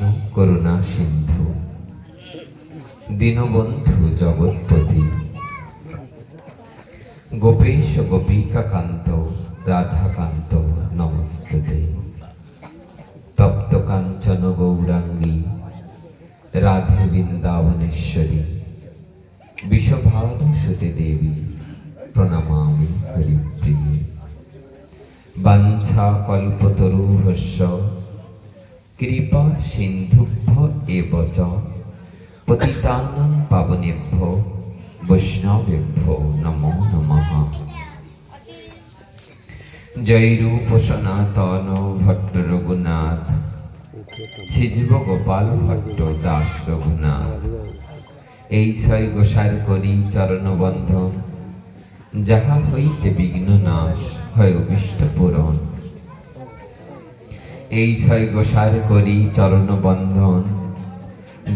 কৃষ্ণ করুণা সিন্ধু। দীনবন্ধু জগৎপতি। গোপেশ গোপিকা কান্ত রাধাকান্ত, নমস্তুতে। তপ্ত কাঞ্চন গৌরাঙ্গী, রাধে বৃন্দাবনেশ্বরী। বিষভানুসুতে দেবী, প্রণমামি হরিপ্রিয়ে বাঞ্ছা কল্পতরুহস্য কৃপা সিন্ধুভ্য এব চ। পতিতানাং পাবনেভ্য বৈষ্ণবেভ্য নমো নমঃ। জয় রূপ সনাতন ভট্ট রঘুনাথ, ছিজব গোপাল ভট্ট দাস রঘুনাথ। এই ছয় গোসার করি চরণ বন্ধন, যাহা হইতে বিঘ্ন নাশ হয় অভিষ্ট পূরণ। এই ছয় গোসার করি চরণ বন্ধন।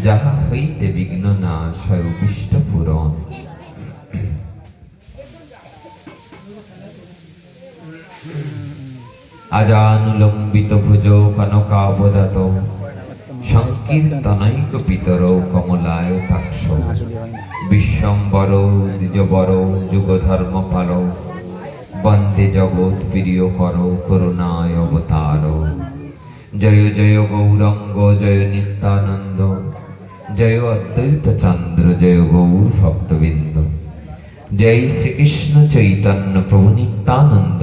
যাহা হইতে বিঘ্ন নাশ হয় অভিষ্ট পূরণ। আজানুলম্বিত ভুজ কনকাবদাত সংকীর্তনৈক পিতর কমলায় তাক্ষ বিশ্বম্বর, দ্বিজবর যুগধর্ম পাল বন্দে জগৎ প্রিয় কর, করুণায় অবতার। জয় জয় গৌরঙ্গ জয় নিত্যানন্দ জয় অদ্বৈত চন্দ্র জয় গৌর ভক্তবৃন্দ জয় শ্রীকৃষ্ণ চৈতন্য প্রভু নিত্যানন্দ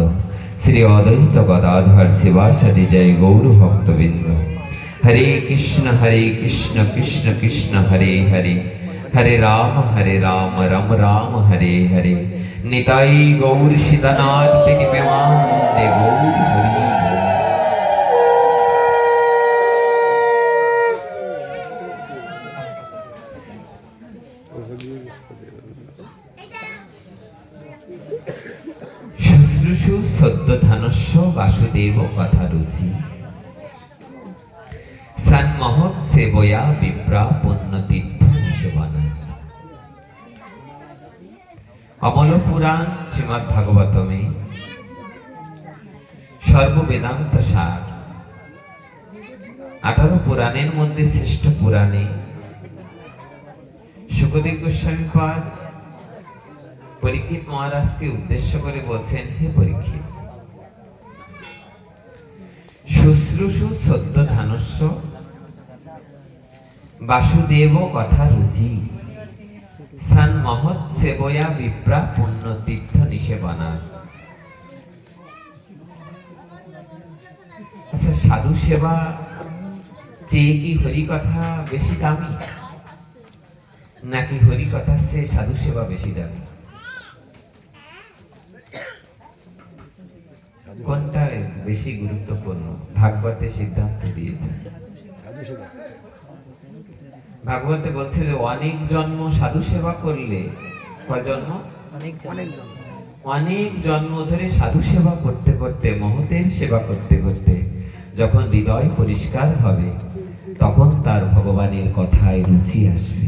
শ্রী অদ্বৈত গদাধর শিবাসাদি জয় গৌর ভক্তবৃন্দ হরে কৃষ্ণ হরে কৃষ্ণ কৃষ্ণ কৃষ্ণ হরে হরে হরে রাম হরে রাম রাম রাম হরে হরে নিতাই গৌর সীতানাথ গৌর হরি বল। শুশ্রূষু সদ্যধানস্য বাসুদেব কথা রুচি সন্মহৎ সেবয়া বিপ্রা পুণ্যতীর্থ সেবনা অমল পুরাণ শ্রীমৎ ভাগবতমে সর্ববেদান্ত সার। আঠারো পুরাণের মধ্যে শ্রেষ্ঠ পুরাণে সুখদেব গোস্বামী পাদ পরীক্ষিত মহারাজকে উদ্দেশ্য করে বলছেন, হে পরীক্ষিত শুশ্রূষু সদ্য ধানস্য বাসুদেব কথা রুচি। সান মহৎ সেবয়া বিপ্রা পুণ্য তীর্থ নিষেবনা। আচ্ছা সাধু সেবা চেয়ে কি হরি কথা বেশি দামি? নাকি হরি কথার চেয়ে সাধু সেবা বেশি দামি? কোনটা বেশি গুরুত্বপূর্ণ? ভাগবতে সিদ্ধান্ত দিয়েছে। ভাগবতে বলছে যে অনেক জন্ম সাধু সেবা করলে কয় জন্ম? অনেক জন্ম। ধরে সাধু সেবা করতে করতে মহতের সেবা করতে করতে যখন হৃদয় পরিষ্কার হবে তখন তার ভগবানের কথায় রুচি আসবে।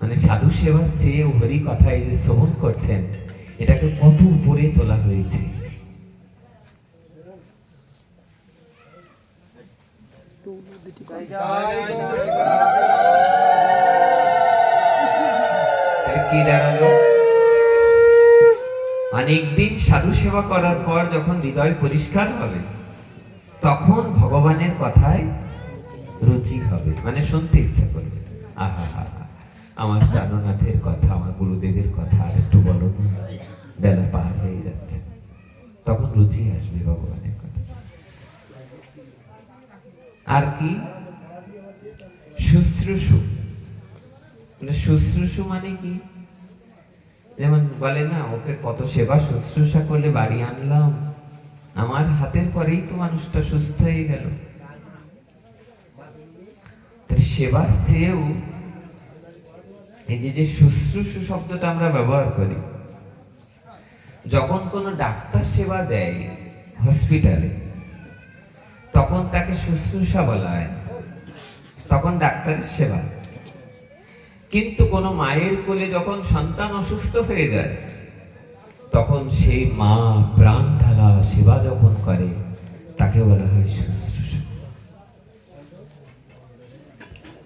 মানে সাধু সেবার চেয়ে হরি কথায় যে শ্রবণ করছেন এটাকে কত উপরে তোলা হয়েছে? অনেকদিন সাধু সেবা করার পর যখন হৃদয় পরিষ্কার হবে, তখন ভগবানের কথায় রুচি হবে। মানে শুনতে ইচ্ছা করবে। আহা হা আমার প্রাণনাথের কথা, আমার গুরুদেবের কথা, আর একটু বলো, বেলা পার হয়ে যাচ্ছে। তখন রুচি আসবে ভগবানের কথা। আর কি? শুশ্রূষু। মানে শুশ্রূষু মানে কি? যেমন বলে না, ওকে কত সেবা শুশ্রূষা করলে বাড়ি আনলাম। আমার হাতের পরেই তো মানুষটা সুস্থ হয়ে গেল। সেবা সেও এই যে যে শুশ্রূষু শব্দটা আমরা ব্যবহার করি, যখন কোনো ডাক্তার সেবা দেয় হসপিটালে তখন তাকে শুশ্রূষা বলা হয়, তখন ডাক্তারের সেবা। কিন্তু কোনো মায়ের কোলে যখন সন্তান অসুস্থ হয়ে যায়, তখন সেই মা প্রাণ ঢালা সেবা যখন করে, তাকে বলা হয় শুশ্রূষা।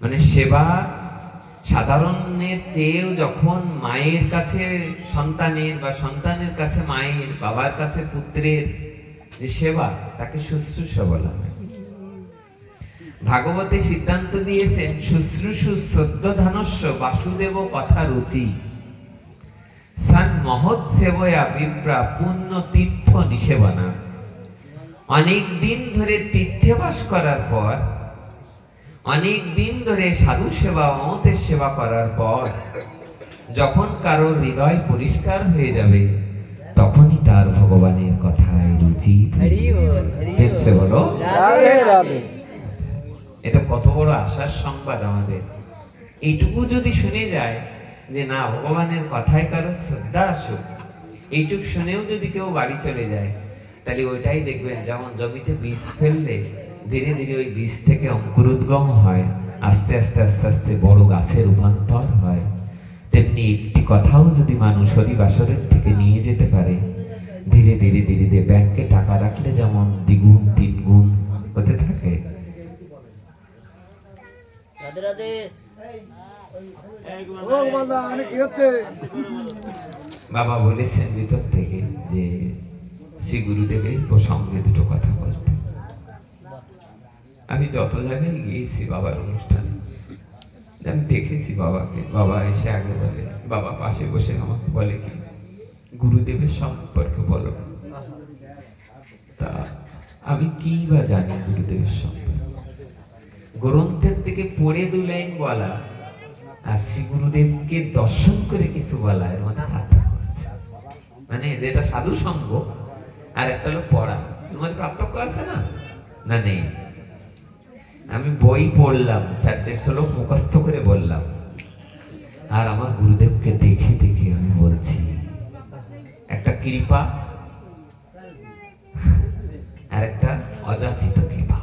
মানে সেবা সাধারণের চেয়েও যখন মায়ের কাছে সন্তানের বা সন্তানের কাছে মায়ের, বাবার কাছে পুত্রের যে সেবা, তাকে শুশ্রূষা বলা হয়। ভাগবতে সিদ্ধান্ত দিয়েছেন, শুশ্রূষু সদ্য ধানস্য বাসুদেব কথা রুচি। সান মহৎ সেবয়া বিপ্রা পুণ্য তীর্থ নিষেবনা। অনেক দিন ধরে তীর্থে বাস করার পর অনেক দিন ধরে সাধু সেবা অমতের সেবা করার পর যখন কারোর হৃদয় পরিষ্কার হয়ে যাবে তখনই তার ভগবানের কথায় রুচি বলো এটা কত বড় আশার সংবাদ আমাদের। এইটুকু যদি শুনে যায় যে না ভগবানের কথায় কারও শ্রদ্ধা আসুক এইটুক শুনেও যদি কেউ বাড়ি চলে যায় তাহলে ওইটাই দেখবেন যেমন জমিতে বীজ ফেললে ধীরে ধীরে ওই বীজ থেকে অঙ্কুরোদ্গম হয় আস্তে আস্তে আস্তে আস্তে বড় গাছের রূপান্তর হয়। তেমনি একটি কথাও যদি মানুষ হরিবাসরের থেকে নিয়ে যেতে পারে ধীরে ধীরে ধীরে ধীরে ব্যাংকে টাকা রাখলে যেমন দ্বিগুণ তিনগুণ হতে থাকে। রাধে রাধে। বাবা বলেছেন ভিতর থেকে যে শ্রী গুরুদেবের প্রসঙ্গে দুটো কথা বলতে। আমি যত জায়গায় গিয়েছি বাবার অনুষ্ঠানে, আমি দেখেছি বাবাকে। বাবা এসে আগে বলে, বাবা পাশে বসে আমাকে বলে কি? গুরুদেবের সম্পর্কে বলো। তা আমি কি বা জানি গুরুদেবের সম্পর্কে? গ্রন্থের থেকে পড়ে দু লাইন বলা, আর শ্রী গুরুদেবকে দর্শন করে কিছু বলা, এর মধ্যে পার্থক্য আছে। মানে যেটা সাধু সঙ্গ আর একটা হলো পড়া, এর মধ্যে পার্থক্য আছে না? না নেই। আমি বই পড়লাম, চারটে শ্লোক মুখস্থ করে বললাম। আর আমার গুরুদেবকে দেখে দেখে আমি বলছি, একটা কৃপা আর একটা অযাচিত কৃপা।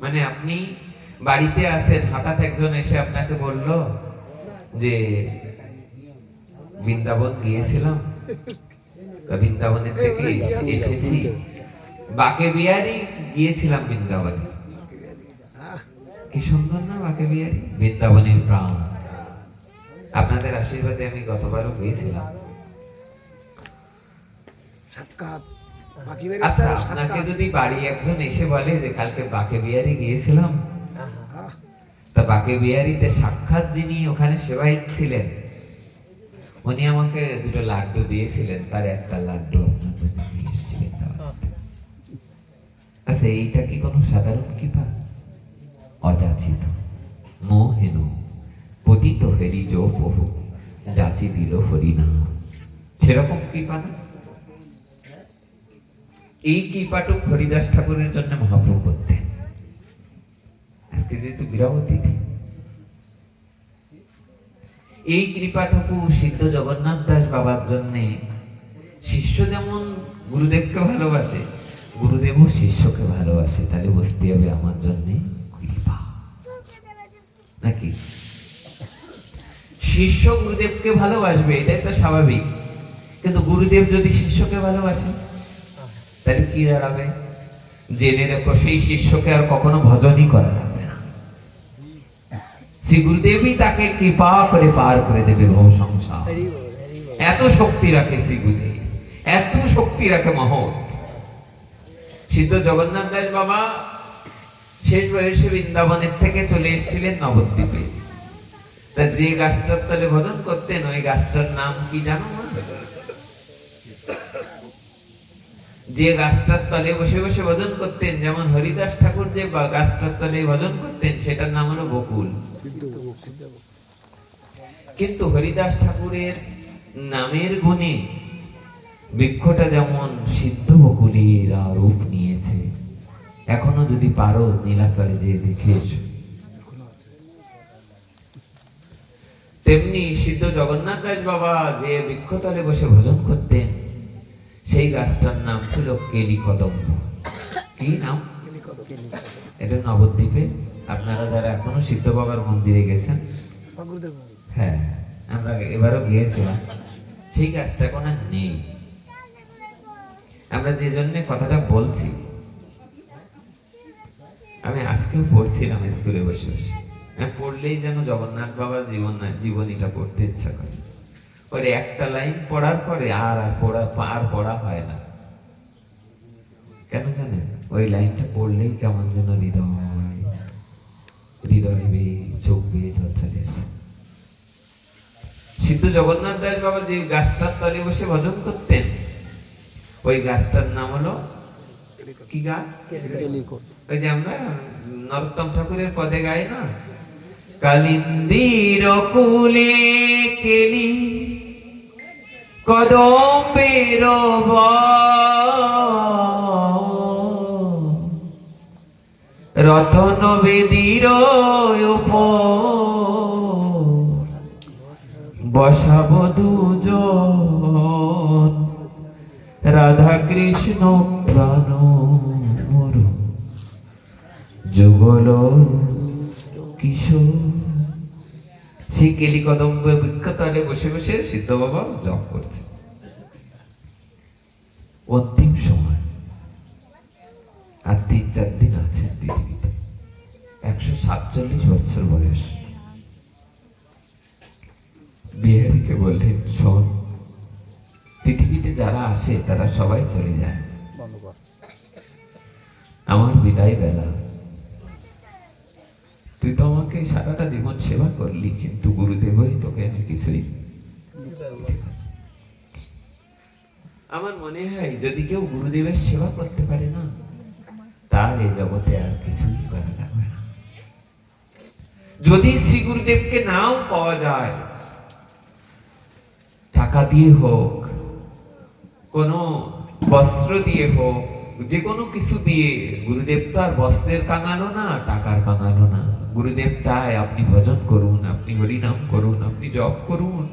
মানে আপনি বাড়িতে আসেন, হঠাৎ একজন এসে আপনাকে বলল যে, বৃন্দাবন গিয়েছিলাম? বৃন্দাবনের থেকে এসে- এসেছি। বাকে বিহারি গিয়েছিলাম বৃন্দাবনে। কি সুন্দর না বাকে বিহারি বৃন্দাবনের প্রাণ। আপনাদের আশীর্বাদে আমি গতবারও গিয়েছিলাম। সাক্ষাৎ। আচ্ছা আপনাকে যদি বাড়ি একজন এসে বলে যে কালকে বাকে বিহারি গিয়েছিলাম তা বাকে বিহারিতে সাক্ষাৎ যিনি ওখানে সেবায়িত ছিলেন উনি আমাকে দুটো লাড্ডু দিয়েছিলেন তার একটা লাড্ডু আপনার জন্য নিয়ে এসেছিলেন। আচ্ছা এইটা কি কোনো সাধারণ কৃপা? অযাচিত। মোহেন পতিত হেরি যো বহু যাচি দিল হরি না সেরকম কৃপা না? এই কৃপাটুক হরিদাস ঠাকুরের জন্য মহাপ্রভু করতেন। আজকে যেহেতু এই কৃপাটুকু সিদ্ধ জগন্নাথ দাস বাবার জন্য শিষ্য যেমন গুরুদেবকে ভালোবাসে, গুরুদেবও শিষ্যকে ভালোবাসে, তাহলে বুঝতে হবে আমার জন্য। নাকি? শিষ্য গুরুদেবকে ভালোবাসবে এটাই তো স্বাভাবিক। কিন্তু গুরুদেব যদি শিষ্যকে ভালোবাসে তাহলে কি দাঁড়াবে? জেনে রেখো সেই শিষ্যকে আর কখনো ভজনই করা লাগবে না। শ্রী গুরুদেবই তাকে কৃপা করে পার করে দেবে বহু সংসার। এত শক্তি রাখে শ্রী গুরুদেব এত শক্তি রাখে মহৎ। সিদ্ধ জগন্নাথ দাস বাবা শেষ বয়সে বৃন্দাবনের থেকে চলে এসেছিলেন নবদ্বীপে তা যে গাছটার তলে ভজন করতেন, ওই গাছটার নাম কি জানো? যে গাছটার তলে বসে বসে ভজন করতেন, যেমন হরিদাস ঠাকুর যে গাছটার তলে ভজন করতেন, সেটার নাম হলো বকুল কিন্তু হরিদাস ঠাকুরের নামের গুণে বৃক্ষটা যেমন সিদ্ধ বকুলের রূপ নিয়েছে এখনও যদি পারো, নীলাচলে যে দেখে এসো। তেমনি সিদ্ধ জগন্নাথ দাস বাবা যে বৃক্ষতলে বসে ভজন করতেন, সেই গাছটার নাম ছিল কেলি কি নাম? এটা নবদ্বীপে। আপনারা যারা এখনও সিদ্ধ বাবার মন্দিরে গেছেন হ্যাঁ আমরা এবারও গিয়েছিলাম। সেই গাছটা এখন আর নেই। আমরা যে জন্য কথাটা বলছি আমি আজকেও পড়ছিলাম স্কুলে বসে বসে। হ্যাঁ, পড়লেই যেন জগন্নাথ বাবার জীবন জীবনীটা পড়তে ইচ্ছা করে। ওর একটা লাইন পড়ার পরে আর আর পড়া আর পড়া হয় না। কেন জানেন? ওই লাইনটা পড়লেই কেমন যেন হৃদয় হৃদয় বেয়ে চোখ বেয়ে জল চলে আসে। সিদ্ধ জগন্নাথ দাস বাবা যে গাছটার তলে বসে ভজন করতেন ওই গাছটার নাম হলো কি গাছ? ওই যে আমরা, নরোত্তম ঠাকুরের পদে গাই না? কালিন্দির কুলে কেলি, কদম্বের রতন বেদির বসাব দুজন রাধা কৃষ্ণ প্রাণ। যুগল কিশোর। সেই কেলি কদম্ব বৃক্ষতলে বসে বসে সিদ্ধ বাবা জপ করছে। অন্তিম সময়। আর তিন চার দিন আছেন পৃথিবীতে। একশো সাতচল্লিশ বছর বয়স। বিহারীকে বললেন শোন পৃথিবীতে যারা আসে তারা সবাই চলে যায়। আমার বিদায় বেলা। তুই তো আমাকে সারাটা জীবন সেবা করলি, কিন্তু গুরুদেবই তোকে আমি কিছুই আমার মনে হয় যদি কেউ গুরুদেবের সেবা করতে পারে না, তার এই জগতে আর কিছুই করা লাগবে না। যদি শ্রী গুরুদেবকে নাও পাওয়া যায়, টাকা দিয়ে হোক, কোনো বস্ত্র দিয়ে হোক, যে কোনো কিছু দিয়ে, গুরুদেব তো আর বস্ত্রের কাঙালো না, টাকার কাঙালো না। গুরুদেব চায় আপনি ভজন করুন, আপনি হরিনাম করুন, আপনি জপ করুন।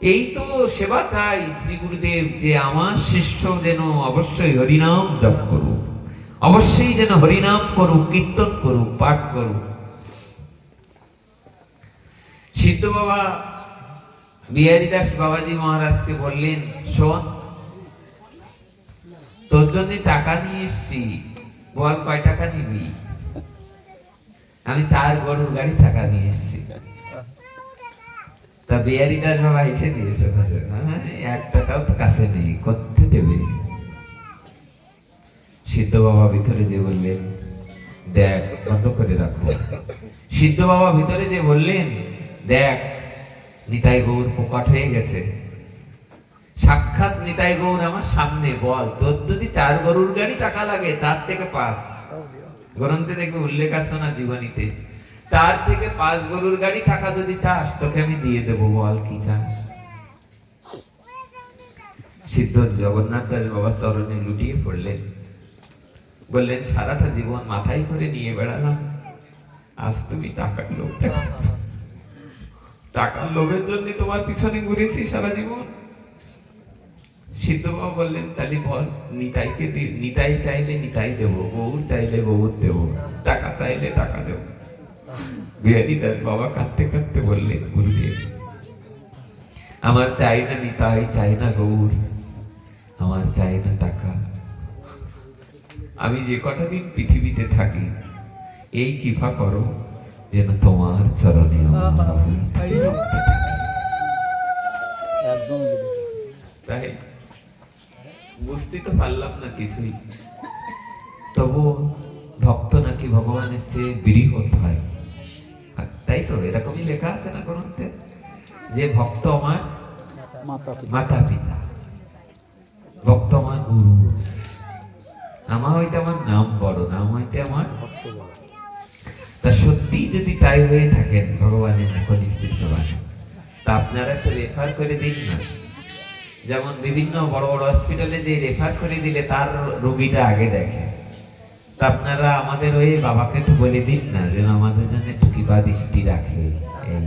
এই তো সেবা চাই শ্রী গুরুদেব, যে আমার শিষ্য যেন অবশ্যই হরিনাম জপ করুক, অবশ্যই যেন হরিনাম করুক, কীর্তন করুক, পাঠ করুক। সিদ্ধ বাবা বিহারী দাস বাবাজি মহারাজকে বললেন, শোন, তোর জন্য টাকা নিয়ে এসছি, বল কয় টাকা নিবি? আমি চার গরুর গাড়ি টাকা নিয়ে এসছি। তা বিহারী দাস বাবা এসে দিয়েছে হ্যাঁ, এক টাকাও তো কাছে নেই করতে দেবে? সিদ্ধ বাবা ভিতরে যে বললেন দেখ বন্ধ করে রাখো। সিদ্ধ বাবা ভিতরে যে বললেন দেখ নিতাই গৌর প্রকট হয়ে গেছে। সাক্ষাৎ নিতাই গৌর আমার সামনে বল তোর যদি চার গরুর গাড়ি টাকা লাগে চার থেকে পাঁচ। গ্রন্থে দেখবে উল্লেখ আছে না জীবনীতে? চার থেকে পাঁচ গরুর গাড়ি টাকা যদি চাস তোকে আমি দিয়ে দেবো বল কি চাস? সিদ্ধ জগন্নাথ দাস বাবা চরণে লুটিয়ে পড়লেন। বললেন সারাটা জীবন মাথায় করে নিয়ে বেড়ালাম। আজ তুমি টাকার লোভ টাকার লোভের জন্য তোমার পিছনে ঘুরেছি সারা জীবন। সিদ্ধ বাবা বললেন তাহলে বল নিতাইকে নিতাই চাইলে নিতাই দেবো গৌর চাইলে গৌর দেবো টাকা চাইলে টাকা দেবো। বিহারী দাস বাবা কাঁদতে কাঁদতে বললেন গুরুদেব আমার চাই না নিতাই চাই না গৌর আমার চাই না টাকা। আমি যে কটা দিন পৃথিবীতে থাকি এই কৃপা করো যেন তোমার চরণে আমার তাই বুঝতে তো পারলাম না কিছুই। তবু ভক্ত নাকি ভগবানের চেয়ে বৃহৎ হয়। তাই তো, এরকমই লেখা আছে না গ্রন্থে? যে ভক্ত আমার মাতা পিতা। ভক্ত আমার গুরু। আমার হইতে আমার নাম বড়, নাম হইতে আমার তা সত্যি যদি তাই হয়ে থাকেন, ভগবানের নিশ্চিত তা আপনারা একটু রেফার করে দিন না। যেমন বিভিন্ন বড় বড় হসপিটালে যে রেফার করে দিলে তার রোগীটা আগে দেখে। তা আপনারা আমাদের ওই বাবাকে একটু বলে দিন না, যেন আমাদের জন্য একটু কৃপা দৃষ্টি রাখে এই।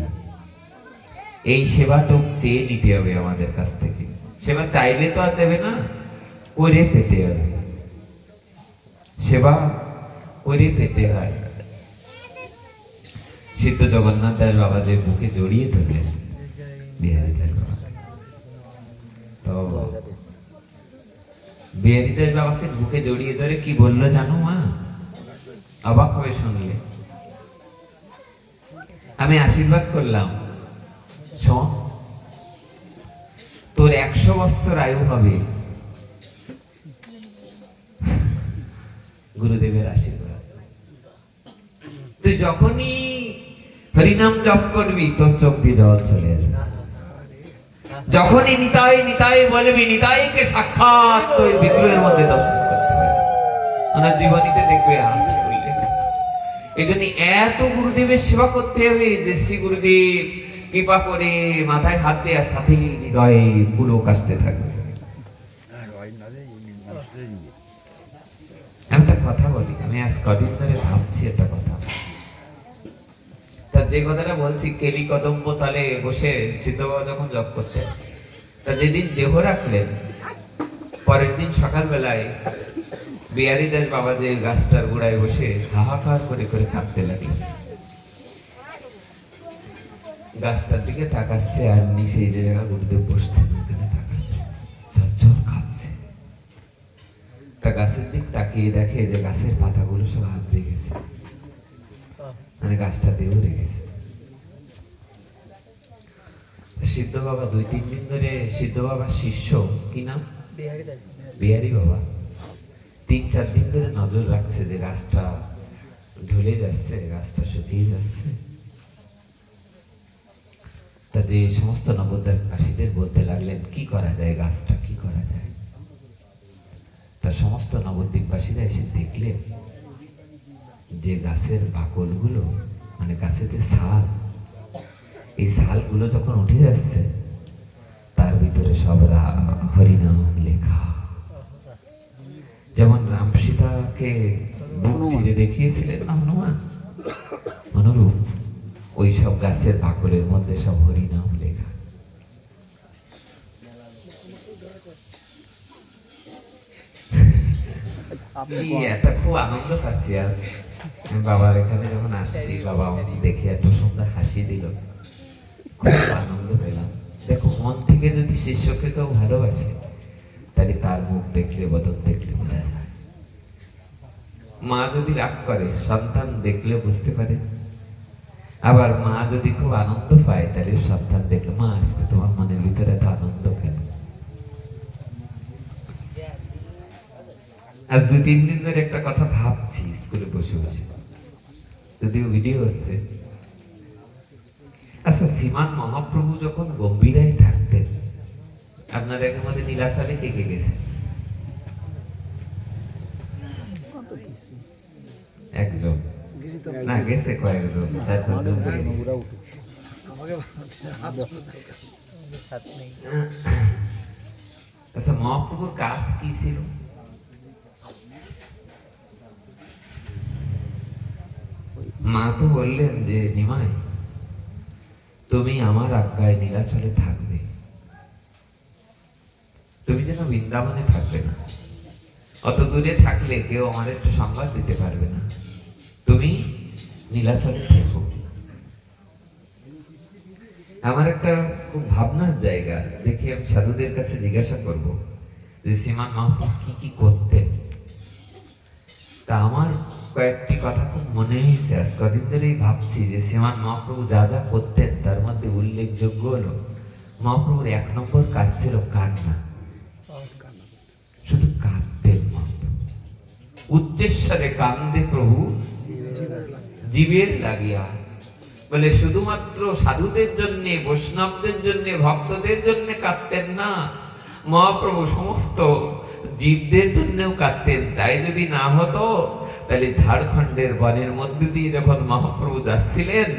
এই সেবাটুক চেয়ে নিতে হবে আমাদের কাছ থেকে। সেবা চাইলে তো আর দেবে না করে পেতে হবে সেবা করে পেতে হয়। সিদ্ধ জগন্নাথ দাস বাবা যে বুকে জড়িয়ে ধরলেন, বিহারী বাবাকে বুকে জড়িয়ে ধরে কি জানো মা? অবাক হয়ে শুনলে। আমি আশীর্বাদ করলাম। তোর একশো বৎসর আয়ু হবে। গুরুদেবের আশীর্বাদ। তুই যখনই হরিনাম জপ করবি, তোর চোখ দিয়ে জল চলে আসবে। যখনই নিতাই নিতাই বলবি নিতাইকে সাক্ষাৎ তোর বিগ্রহের মধ্যে দর্শন করতে পারবি ওনার জীবনীতে দেখবে আছে এই জন্য এত গুরুদেবের সেবা করতে হবে যে শ্রী গুরুদেব কৃপা করে মাথায় হাত দেওয়ার সাথে হৃদয়ে পুলক আসতে থাকবে। আমি একটা কথা বলি আমি আজ কদিন ধরে ভাবছি একটা কথা। যে কথাটা বলছি, কেলি কদম্ব তালে বসে সিদ্ধ বাবা যখন জব করতে তা যেদিন দেহ রাখলেন, পরের দিন সকালবেলায় বিহারী দাস বাবা যে গাছটার গোড়ায় বসে হাহাকার করে করে কাঁদতে লাগলেন। গাছটার দিকে তাকাচ্ছে আর নিচে যে জায়গা গুরুদেব কাঁদছে। তা গাছের দিক তাকিয়ে দেখে যে গাছের পাতাগুলো সব হাবড়ে গেছে। মানে গাছটা দেও রেখেছে সিদ্ধ বাবা দুই, তিন দিন ধরে সিদ্ধ বাবার শিষ্য, কি নাম? বিহারি বাবা। তিন, চার দিন ধরে নজর রাখছে যে গাছটা ঢলে যাচ্ছে, গাছটা শুকিয়ে যাচ্ছে। তা যে সমস্ত নবদ্বীপবাসীদের বলতে লাগলেন, কি করা যায় গাছটা? কি করা যায়? তা সমস্ত নবদ্বীপবাসীরা এসে দেখলেন যে গাছের বাকলগুলো মানে গাছের যে ছাল এই ছালগুলো যখন উঠে যাচ্ছে তার ভিতরে সব হরিনাম লেখা। যেমন রাম সীতাকে বুক চিরে দেখিয়েছিলেন হনুমান? অনুরূপ ওই সব গাছের বাকলের মধ্যে সব হরিনাম লেখা। কি একটা খুব আনন্দ পাচ্ছি আজ। বাবার এখানে যখন আসছি বাবা আমাকে দেখে এত সুন্দর হাসি দিল। খুব আনন্দ পেলাম। দেখো মন থেকে যদি শিষ্যকে কেউ ভালোবাসে তাহলে তার মুখ দেখলে বদল দেখলে বোঝা যায়। মা যদি রাগ করে সন্তান দেখলে বুঝতে পারে। আবার মা যদি খুব আনন্দ পায় তাহলে সন্তান দেখলে মা আজকে তোমার মনের ভিতরে এত আনন্দ কেন? আজ দু তিন দিন ধরে একটা কথা ভাবছি স্কুলে বসে বসে। যদিও ভিডিও হচ্ছে আচ্ছা শ্রীমান মহাপ্রভু যখন গম্ভীরায় থাকতেন, আপনার এর মধ্যে নীলাচলে কে কে গেছে? একজন। না, গেছে কয়েকজন আচ্ছা মহাপ্রভুর কাজ কি ছিল? মা তো বললেন যে, নিমাই, তুমি আমার আজ্ঞায় নীলাচলে থাকবে। তুমি যেন বৃন্দাবনে থাকবে না। অত দূরে থাকলে কেউ আমার একটু সংবাদ দিতে পারবে না। তুমি নীলাচলে থেকো। আমার একটা খুব ভাবনার জায়গা। দেখি আমি সাধুদের কাছে জিজ্ঞাসা করব যে সীমান মহাপ্রভু কি কি করতেন? তা আমার কয়েকটি কথা খুব মনে হয়েছে আজ কদিন ধরেই ভাবছি যে সীমান মহাপ্রভু যা যা করতেন, তার মধ্যে উল্লেখযোগ্য হলো, মহাপ্রভুর এক নম্বর কাজ ছিল কান্না। শুধু কাঁদতেন মহাপ্রভু। উচ্চেশ্বরে কান্দে প্রভু, জীবের লাগিয়া। বলে, শুধুমাত্র সাধুদের জন্য, বৈষ্ণবদের জন্য, ভক্তদের জন্য কাঁদতেন না। মহাপ্রভু সমস্ত জীবদের জন্যও কাঁদতেন। তাই যদি না হতো তাহলে ঝাড়খণ্ডের বনের মধ্যে দিয়ে যখন মহাপ্রভু যাচ্ছিলেন,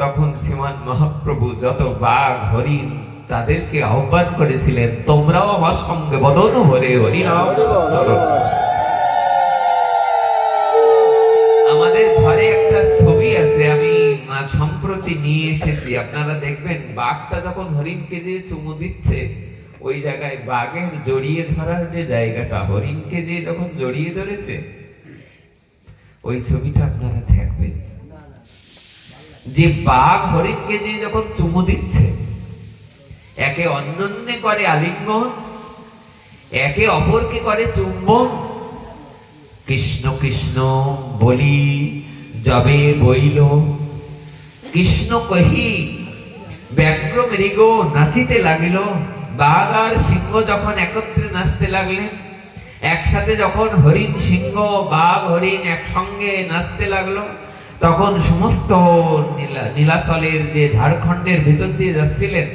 তখন শ্রীমান মহাপ্রভু যত বাঘ, হরিণ তাদেরকে আহ্বান করেছিলেন, তোমরাও আমার সঙ্গে বদন হরে চরণ আমাদের ঘরে একটা ছবি আছে, আমি সম্প্রতি নিয়ে এসেছি। আপনারা দেখবেন, বাঘটা যখন হরিণকে যে চুমু দিচ্ছে, ওই জায়গায় বাঘের জড়িয়ে ধরার যে জায়গাটা, হরিণকে যে যখন জড়িয়ে ধরেছে ওই ছবিটা আপনারা দেখবেন। যে বাঘ হরিণকে যে যখন চুমু দিচ্ছে, একে অন্যন্যে করে আলিঙ্গন, একে অপরকে করে চুম্বন, কৃষ্ণ কৃষ্ণ বলি, যবে বইল কৃষ্ণ কহি ব্যাঘ্র মৃগ নাচিতে লাগিল, বাঘ আর সিংহ যখন একত্রে নাচতে লাগলেন একসাথে যখন হরিণ সিংহ, বাঘ, হরিণ একসঙ্গে নাচতে লাগল, তখন সমস্ত নীলা, নীলাচলের যে ঝাড়খণ্ডের ভিতর দিয়ে যাচ্ছিলেন,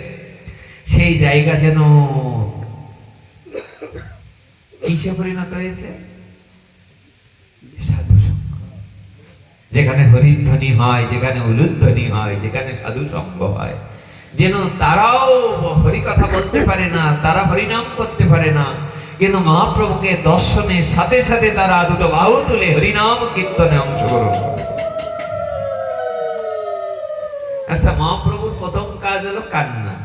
সেই জায়গা যেন কিসে পরিণত হয়েছে? যেখানে হরিধ্বনি হয়, যেখানে উলুধ্বনি হয়, যেখানে সাধু সঙ্গ হয়, যেন তারাও হরি কথা বলতে পারে না, তারা হরিনাম করতে পারে না। কিন্তু মহাপ্রভুকে দর্শনের সাথে সাথে তারা দুটো বাহু তুলে হরিনাম কীর্তনে অংশগ্রহণ আচ্ছা মহাপ্রভুর প্রথম কাজ হলো কান্না।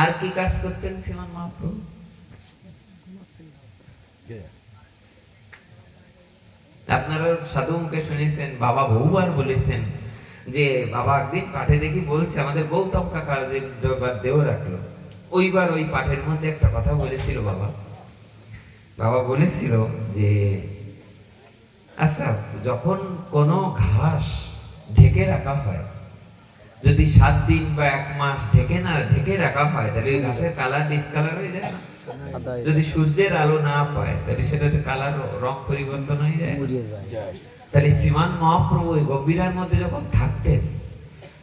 আর কি কাজ করতেন শ্রীমান মহাপ্রভু? আপনারা সাধু মুখে শুনেছেন, বাবা বহুবার বলেছেন যে, বাবা একদিন পাঠে দেখি বলছে, আমাদের গৌতম কাকা জয়বার রাখল। ওইবার ওই পাঠের মধ্যে একটা কথা বলেছিল বাবা। বাবা বলেছিল যে আচ্ছা যখন কোনো ঘাস ঢেকে রাখা হয় যদি সাত দিন বা এক মাস ঢেকে না ঢেকে রাখা হয় তাহলে ওই ঘাসের কালার ডিসকালার হয়ে যায় না? যদি সূর্যের আলো না পায় তাহলে সেটার কালার রং পরিবর্তন হয়ে যায়। তাহলে শ্রীমান মহাপ্রভু ওই গভীরার মধ্যে যখন থাকতেন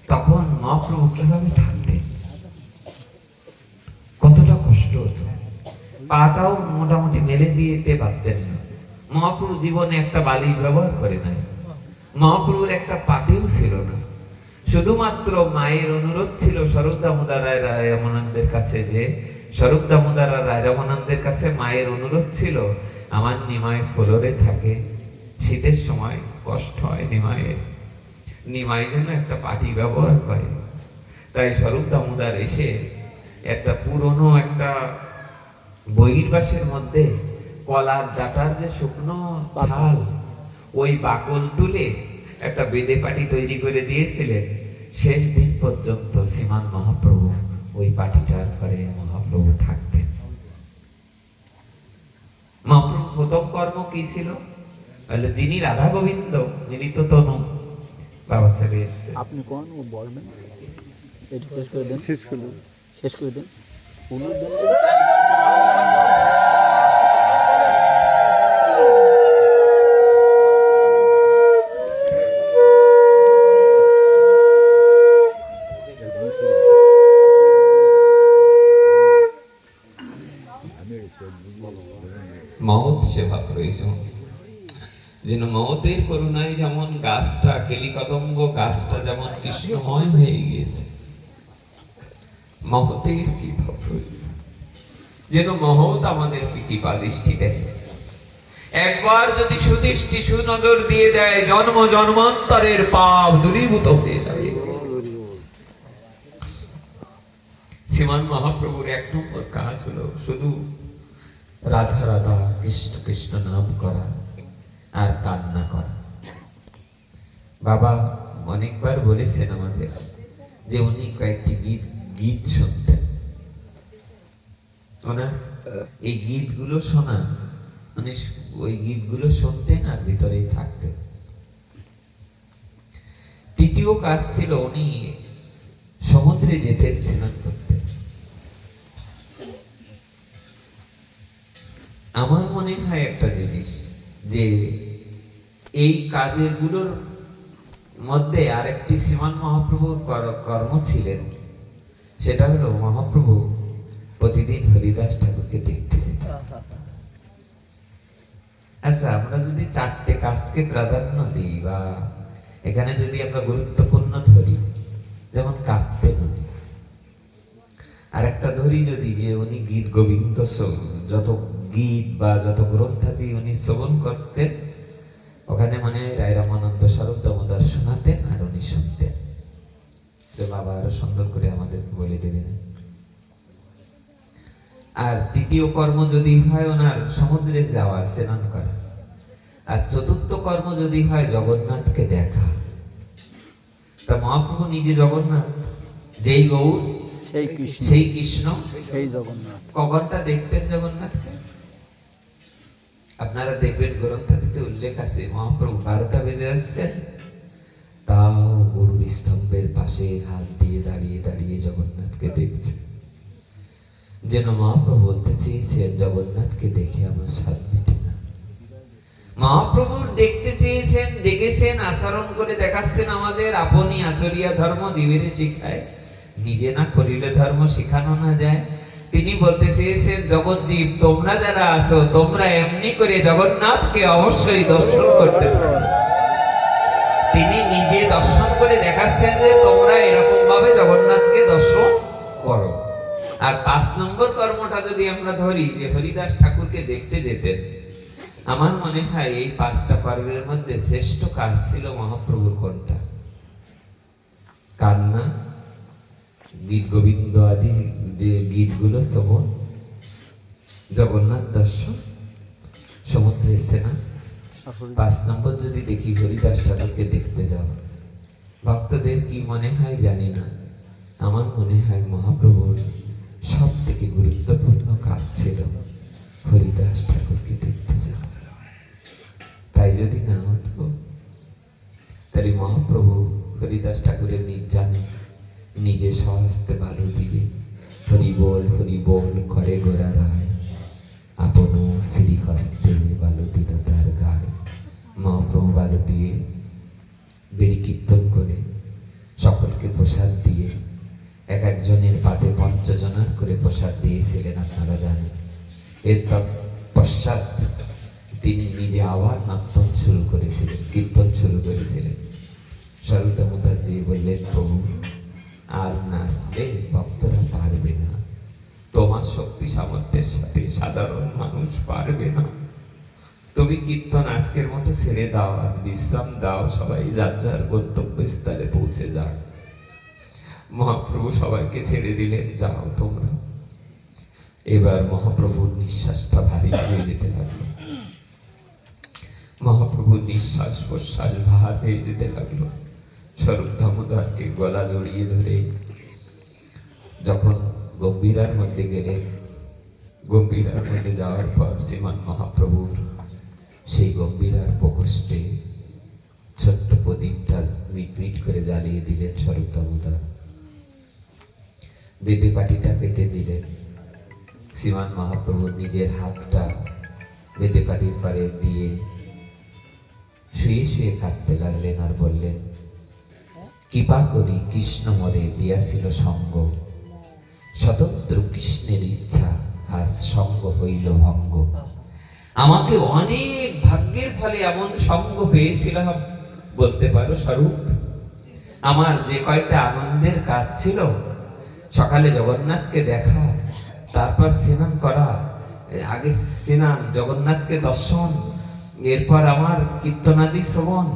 তখন মহাপ্রভু কীভাবে থাকতেন? কষ্ট হতো। পাতাও মোটামুটি মেলে দিতে পারতেন না। মহাপ্রভু জীবনে একটা বালিশ ব্যবহার করে নাই। মহাপ্রভুর একটা পাটিও ছিল না। শুধুমাত্র মায়ের অনুরোধ ছিল স্বরূপ দামোদর রায় রামানন্দের কাছে যে স্বরূপ দামোদর রায় রামানন্দের কাছে মায়ের অনুরোধ ছিল, আমার নিমায় ফ্লোরে থাকে, শীতের সময় কষ্ট হয় নিমায়ে নিমাই যেন একটা পাটি ব্যবহার করে। তাই স্বরূপ দামোদর এসে একটা পুরনো একটা বহির্বাসের মধ্যে কলার ডাটার যে শুকনো ছাল ওই বাকল তুলে একটা বেদে পাটি তৈরি করে দিয়েছিলেন। শেষ দিন পর্যন্ত শ্রীমান মহাপ্রভু ওই পাটিটার ঘরে মহাপ্রভু থাকতেন। মহাপ্রভু প্রথম কর্ম কি ছিল? যিনি রাধা গোবিন্দ যিনি তো তনু বাবা চলে এসছে আপনি কোন ও বলবেন শেষ করে দেন। শেষ করল শেষ করে দেন। মহৎ সেবা প্রয়োজন। যেন মহতের করুণায় যেমন গাছটা কেলিকদম্ব, গাছটা যেমন কৃষ্ণময় হয়ে গিয়েছে। মহতের কৃপা প্রয়োজন যেন মহৎ আমাদেরকে কৃপা দৃষ্টি দেয়। একবার যদি সুদৃষ্টি সুনজর দিয়ে দেয়, জন্ম জন্মান্তরের পাপ দূরীভূত হয়ে যাবে। শ্রীমান মহাপ্রভুর এক নম্বর কাজ হলো শুধু রাধা রাধা, কৃষ্ণ কৃষ্ণ নাম করা আর কান্না করা। বাবা অনেকবার বলেছেন আমাদের যে উনি কয়েকটি গীত গীত শুনতেন ওনার এই গীতগুলো শোনা। উনি ওই গীতগুলো শুনতেন আর ভিতরেই থাকতেন তৃতীয় কাজ ছিল উনি সমুদ্রে যেতেন স্নান করতেন আমার মনে হয় একটা জিনিস যে এই কাজেরগুলোর মধ্যে আরেকটি শ্রীমান মহাপ্রভুর কর- কর্ম ছিলেন সেটা হলো মহাপ্রভু প্রতিদিন হরিদাস ঠাকুরকে দেখতে যেতেন। আচ্ছা আমরা যদি চারটে কাজকে প্রাধান্য দিই বা এখানে যদি আমরা গুরুত্বপূর্ণ ধরি, যেমন কাঁদতেন উনি আর একটা ধরি যদি যে উনি গীত গোবিন্দ যত গীত বা যত গ্রন্থাদি উনি শ্রবণ করতেন, ওখানে মানে রায় রামানন্দ স্বরূপ দামোদর শোনাতেন আর উনি শুনতেন। তো বাবা আরও সুন্দর করে আমাদেরকে বলে দেবেন। আর তৃতীয় কর্ম যদি হয় ওনার সমুদ্রে যাওয়া স্নান করা। আর চতুর্থ কর্ম যদি হয় জগন্নাথকে দেখা। তা মহাপ্রভু নিজে জগন্নাথ যেই গৌর সেই কৃষ্ণ সেই কৃষ্ণ সেই জগন্নাথ। কবরটা দেখতেন জগন্নাথকে? আপনারা দেখবেন গ্রন্থাদিতে উল্লেখ আছে মহাপ্রভু বারোটা বেজে আসছেন গরুর স্তম্ভের পাশে হাত দিয়ে দাঁড়িয়ে দাঁড়িয়ে জগন্নাথকে দেখছে। যেন মহাপ্রভু বলতে চেয়েছেন, জগন্নাথকে দেখে আমার স্বাদ মেটে না। মহাপ্রভুর দেখতে চেয়েছেন, দেখেছেন, আচরণ করে দেখাচ্ছেন আমাদের আপনি আচরিয়া ধর্ম দিবিরে শিখায়। নিজে না করিলে ধর্ম শিখানো না যায়। তিনি বলতে চেয়েছেন জগৎজীব তোমরা যারা আছো, তোমরা এমনি করে জগন্নাথকে অবশ্যই দর্শন করতে পারো তিনি নিজে দর্শন করে দেখাচ্ছেন যে তোমরা এরকম ভাবে জগন্নাথকে দর্শন করো। আর পাঁচ নম্বর কর্মটা যদি আমরা ধরি, যে হরিদাস ঠাকুরকে দেখতে যেতেন, আমার মনে হয় এই পাঁচটা কর্মের মধ্যে শ্রেষ্ঠ কাজ ছিল মহাপ্রভুর কোনটা কান্না গীত গোবিন্দ আদি যে গীতগুলো শ্রবণ, জগন্নাথ দর্শন, সমুদ্রে সেনা পাঁচ নম্বর যদি দেখি হরিদাস ঠাকুরকে দেখতে যাও, ভক্তদের কি মনে হয় জানি না, আমার মনে হয় মহাপ্রভুর সব থেকে গুরুত্বপূর্ণ কাজ ছিল হরিদাস ঠাকুরকে দেখতে যাওয়া। তাই যদি না হতো, তাহলে মহাপ্রভু হরিদাস ঠাকুরের নিজ জানে নিজে সহস্তে বালু দিবে হরি বল হরি বল করে গোরা রায়, আপন শ্রী হস্তে বালু দিল তার মহাপ্রভু বালু দিয়ে বেড়ি কীর্তন করে সকলকে প্রসাদ দিয়ে এক একজনের পাতে পঞ্চজনার করে প্রসাদ দিয়েছিলেন আপনারা জানেন। এর পশ্চাৎ তিনি নিজে আবার নাট্যম শুরু করেছিলেন, কীর্তন শুরু করেছিলেন। সরলতা মুখার্জি বললেন, প্রভু, আর নাচলে ভক্তরা পারবে না। তোমার শক্তি সামর্থ্যের সাথে সাধারণ মানুষ পারবে না। তুমি কীর্তন আজকের মতো ছেড়ে দাও, আজ বিশ্রাম দাও, সবাই যার যার গন্তব্যস্থলে পৌঁছে যাক। মহাপ্রভু সবাইকে ছেড়ে দিলেন, যাও তোমরা। এবার মহাপ্রভুর নিঃশ্বাসটা ভারী হয়ে যেতে লাগল। মহাপ্রভুর নিঃশ্বাস প্রশ্বাস ভার হয়ে যেতে লাগল। স্বরূপ দামোদরকে গলা জড়িয়ে ধরে যখন গম্ভীরার মধ্যে গেলেন, গম্ভীরার মধ্যে যাওয়ার পর শ্রীমান মহাপ্রভুর সেই গম্ভীরার প্রকোষ্ঠে ছোট্ট প্রদীপটা মিট মিট করে জ্বালিয়ে দিলেন স্বরূপ দামোদর বেদে পাটিটা পেতে দিলেন। শ্রীমান মহাপ্রভু নিজের হাতটা বেদে পাটির পারে দিয়ে শুয়ে শুয়ে কাঁদতে লাগলেন আর বললেন, কৃপা করি কৃষ্ণ মরে দিয়াছিল সঙ্গ। স্বতন্ত্র কৃষ্ণের ইচ্ছা, আজ সঙ্গ হইল ভঙ্গ। আমাকে অনেক ভাগ্যের ফলে এমন সঙ্গ পেয়েছিলাম বলতে পারো স্বরূপ। আমার যে কয়েকটা আনন্দের কাজ ছিল, সকালে জগন্নাথকে দেখা, তারপর স্নান করা, আগে স্নান, জগন্নাথকে দর্শন, এরপর আমার কীর্তনাদি শ্রবণ,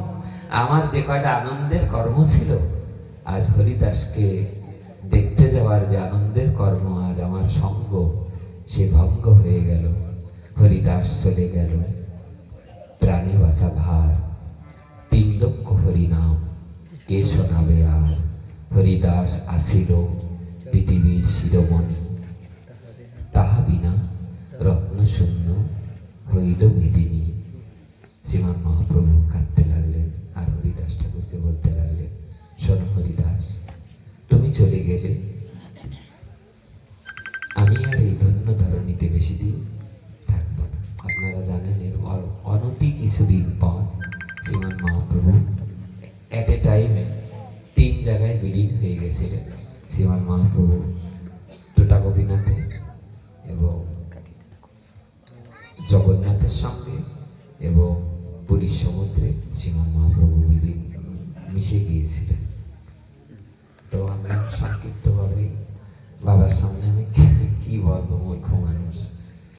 আমার যে কয়টা আনন্দের কর্ম ছিল, আজ হরিদাসকে দেখতে যাওয়ার যে আনন্দের কর্ম, আজ আমার সঙ্গ, সে ভঙ্গ হয়ে গেল। হরিদাস চলে গেল। প্রাণী বাঁচা ভার, তিন লক্ষ হরিনাম কে শোনাবে আর? হরিদাস আসিল পৃথিবীর শিরোমণি। তাহা বিনা রত্ন শূন্য হইল মেদিনী। শ্রীমান মহাপ্রভু কাঁদতে লাগলেন আর হরিদাস ঠাকুরকে বলতে লাগলেন, শোনো হরিদাস, তুমি চলে গেলে কিছুদিন পর শ্রীমান মহাপ্রভু এট এ টাইমে তিন জায়গায় বিলীন হয়ে গেছিলেন। শ্রীমান মহাপ্রভু টোটা গোপীনাথে এবং জগন্নাথের সঙ্গে এবং পুরীর সমুদ্রে শ্রীমান মহাপ্রভু বিলীন মিশে গিয়েছিলেন। তো আমরা সংক্ষিপ্তভাবে বাবার সামনে আমি কি বলব, মূর্খ মানুষ।